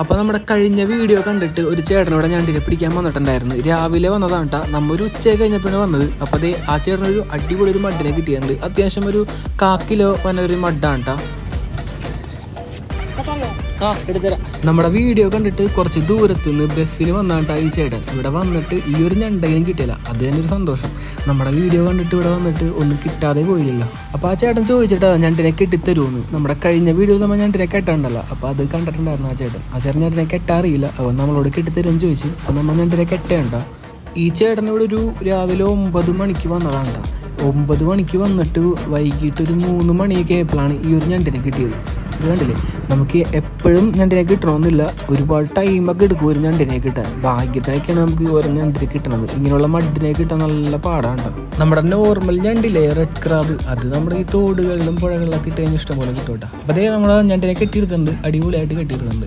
അപ്പോൾ നമ്മുടെ കഴിഞ്ഞ വീഡിയോ കണ്ടിട്ട് ഒരു ചേട്ടനോടെ ഞണ്ടിനെ പിടിക്കാൻ വന്നിട്ടുണ്ടായിരുന്നു. രാവിലെ വന്നതാണ് കേട്ടോ നമ്മ ഒരു ഉച്ച കഴിഞ്ഞപ്പോഴാണ് വന്നത്. അപ്പോൾ അതേ ആ ചേട്ടനൊരു അടിപൊളി ഒരു മഡിനെ കിട്ടിയിട്ടുണ്ട്. അത്യാവശ്യം ഒരു കാക്കിലോ ഒരു മഡാണ് കേട്ടോ ആ എടുത്തരാം. നമ്മുടെ വീഡിയോ കണ്ടിട്ട് കുറച്ച് ദൂരത്ത് നിന്ന് ബസ്സിന് വന്നാട്ടാ ഈ ചേട്ടൻ. ഇവിടെ വന്നിട്ട് ഈ ഒരു ഞണ്ടെങ്കിലും കിട്ടിയില്ല അത് തന്നെ ഒരു സന്തോഷം. നമ്മുടെ വീഡിയോ കണ്ടിട്ട് ഇവിടെ വന്നിട്ട് ഒന്നും കിട്ടാതെ പോയില്ലല്ലോ. അപ്പോൾ ആ ചേട്ടൻ ചോദിച്ചിട്ടാ ഞണ്ടിനെ കെട്ടിത്തരുമെന്ന് നമ്മുടെ കഴിഞ്ഞ വീഡിയോ നമ്മൾ ഞണ്ടിനെ കെട്ടാണ്ടല്ലോ. അപ്പോൾ അത് കണ്ടിട്ടുണ്ടായിരുന്നു ആ ചേട്ടൻ. ആ ചേട്ടൻ ഞണ്ടിനെ കെട്ടാറിയില്ല. അപ്പോൾ നമ്മളോട് കെട്ടിത്തരുമെന്ന് ചോദിച്ചു അപ്പോൾ നമ്മൾ ഞണ്ടിനെ കെട്ടേണ്ട? ഈ ചേട്ടൻ ഇവിടെ ഒരു രാവിലെ ഒമ്പത് മണിക്ക് വന്നതാണ്. ഒമ്പത് മണിക്ക് വന്നിട്ട് വൈകിട്ട് ഒരു മൂന്ന് മണിയൊക്കെ ആയപ്പോഴാണ് ഈ ഒരു ഞണ്ടിനെ കിട്ടിയത്. ഇത് കണ്ടില്ലേ? നമുക്ക് എപ്പോഴും ഞണ്ടിനെ കിട്ടണമെന്നില്ല. ഒരുപാട് ടൈമൊക്കെ എടുക്കും ഒരു ഞണ്ടിനെ കിട്ടാൻ. ഭാഗ്യത്തിനൊക്കെയാണ് നമുക്ക് ഓരോ ഞണ്ടിനെ കിട്ടണത്. ഇങ്ങനെയുള്ള മഡിനെ കിട്ടാൻ നല്ല പാടാണ് നമ്മുടെ നമ്മുടെ നോർമൽ ഞണ്ടില്ലേ റെഡ് ക്രാബ് അത് നമ്മുടെ ഈ തോടുകളിലും പുഴകളിലൊക്കെ ഇട്ട് കഴിഞ്ഞാൽ ഇഷ്ടംപോലെ കിട്ടും കേട്ടോ അപ്പോൾ അതേ നമ്മൾ ഞണ്ടിനെ കെട്ടിയെടുത്തിട്ടുണ്ട്. അടിപൊളിയായിട്ട് കെട്ടിയെടുത്തിട്ടുണ്ട്.